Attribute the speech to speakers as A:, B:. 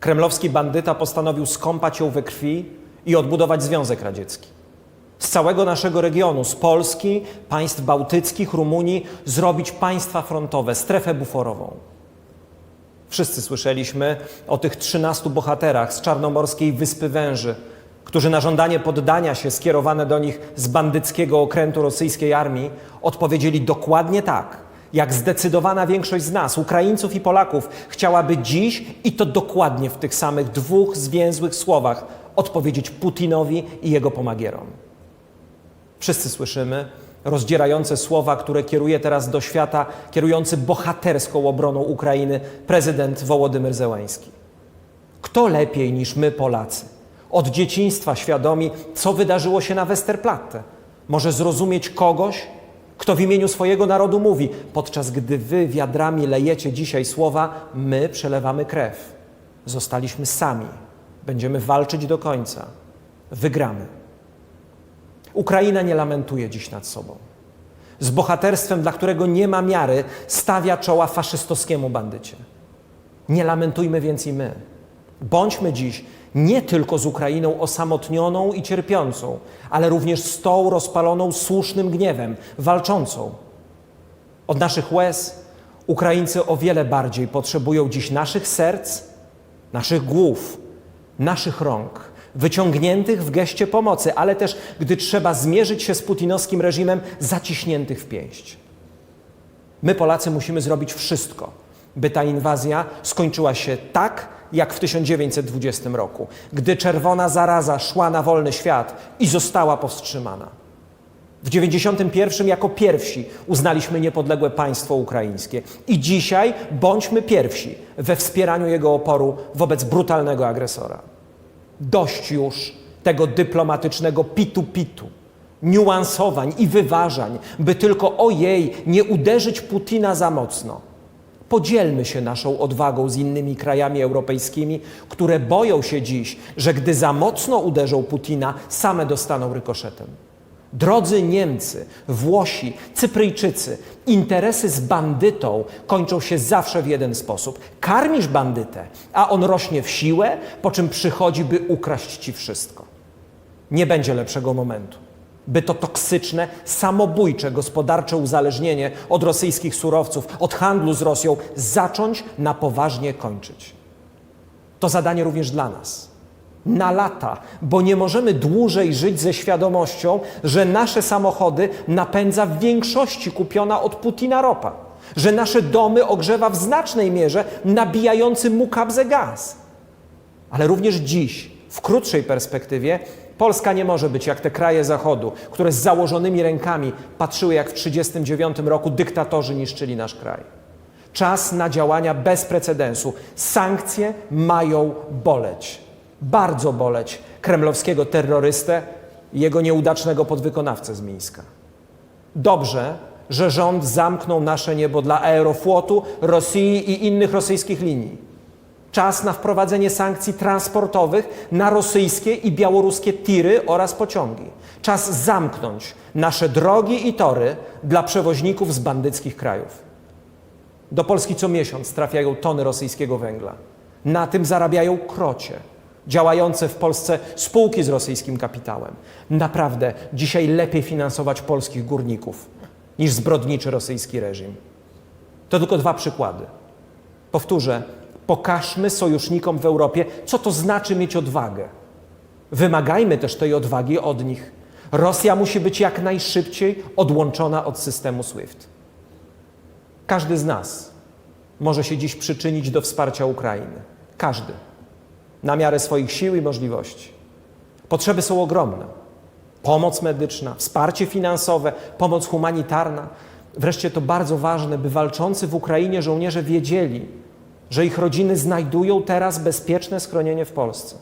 A: Kremlowski bandyta postanowił skąpać ją we krwi i odbudować Związek Radziecki. Z całego naszego regionu, z Polski, państw bałtyckich, Rumunii, zrobić państwa frontowe, strefę buforową. Wszyscy słyszeliśmy o tych 13 bohaterach z czarnomorskiej Wyspy Węży, którzy na żądanie poddania się skierowane do nich z bandyckiego okrętu rosyjskiej armii odpowiedzieli dokładnie tak, jak zdecydowana większość z nas, Ukraińców i Polaków, chciałaby dziś i to dokładnie w tych samych dwóch zwięzłych słowach odpowiedzieć Putinowi i jego pomagierom. Wszyscy słyszymy rozdzierające słowa, które kieruje teraz do świata, kierujący bohaterską obroną Ukrainy prezydent Wołodymyr Zełański. Kto lepiej niż my, Polacy, od dzieciństwa świadomi, co wydarzyło się na Westerplatte, może zrozumieć kogoś, kto w imieniu swojego narodu mówi, podczas gdy wy wiadrami lejecie dzisiaj słowa, my przelewamy krew. Zostaliśmy sami. Będziemy walczyć do końca. Wygramy. Ukraina nie lamentuje dziś nad sobą. Z bohaterstwem, dla którego nie ma miary, stawia czoła faszystowskiemu bandycie. Nie lamentujmy więc i my. Bądźmy dziś nie tylko z Ukrainą osamotnioną i cierpiącą, ale również z tą rozpaloną słusznym gniewem, walczącą. Od naszych łez Ukraińcy o wiele bardziej potrzebują dziś naszych serc, naszych głów, naszych rąk, wyciągniętych w geście pomocy, ale też gdy trzeba zmierzyć się z putinowskim reżimem, zaciśniętych w pięść. My, Polacy, musimy zrobić wszystko, by ta inwazja skończyła się tak, jak w 1920 roku, gdy czerwona zaraza szła na wolny świat i została powstrzymana. W 91 jako pierwsi uznaliśmy niepodległe państwo ukraińskie i dzisiaj bądźmy pierwsi we wspieraniu jego oporu wobec brutalnego agresora. Dość już tego dyplomatycznego pitu-pitu, niuansowań i wyważań, by tylko ojej nie uderzyć Putina za mocno. Podzielmy się naszą odwagą z innymi krajami europejskimi, które boją się dziś, że gdy za mocno uderzą Putina, same dostaną rykoszetem. Drodzy Niemcy, Włosi, Cypryjczycy, interesy z bandytą kończą się zawsze w jeden sposób. Karmisz bandytę, a on rośnie w siłę, po czym przychodzi, by ukraść ci wszystko. Nie będzie lepszego momentu, by to toksyczne, samobójcze gospodarcze uzależnienie od rosyjskich surowców, od handlu z Rosją zacząć na poważnie kończyć. To zadanie również dla nas. Na lata, bo nie możemy dłużej żyć ze świadomością, że nasze samochody napędza w większości kupiona od Putina ropa, że nasze domy ogrzewa w znacznej mierze nabijający mukabze gaz. Ale również dziś, w krótszej perspektywie, Polska nie może być jak te kraje Zachodu, które z założonymi rękami patrzyły, jak w 1939 roku dyktatorzy niszczyli nasz kraj. Czas na działania bez precedensu. Sankcje mają boleć. Bardzo boleć kremlowskiego terrorystę i jego nieudacznego podwykonawcę z Mińska. Dobrze, że rząd zamknął nasze niebo dla aeroflotu, Rosji i innych rosyjskich linii. Czas na wprowadzenie sankcji transportowych na rosyjskie i białoruskie tiry oraz pociągi. Czas zamknąć nasze drogi i tory dla przewoźników z bandyckich krajów. Do Polski co miesiąc trafiają tony rosyjskiego węgla. Na tym zarabiają krocie, działające w Polsce spółki z rosyjskim kapitałem. Naprawdę dzisiaj lepiej finansować polskich górników niż zbrodniczy rosyjski reżim. To tylko dwa przykłady. Powtórzę, pokażmy sojusznikom w Europie, co to znaczy mieć odwagę. Wymagajmy też tej odwagi od nich. Rosja musi być jak najszybciej odłączona od systemu SWIFT. Każdy z nas może się dziś przyczynić do wsparcia Ukrainy. Każdy. Na miarę swoich sił i możliwości. Potrzeby są ogromne. Pomoc medyczna, wsparcie finansowe, pomoc humanitarna. Wreszcie to bardzo ważne, by walczący w Ukrainie żołnierze wiedzieli, że ich rodziny znajdują teraz bezpieczne schronienie w Polsce.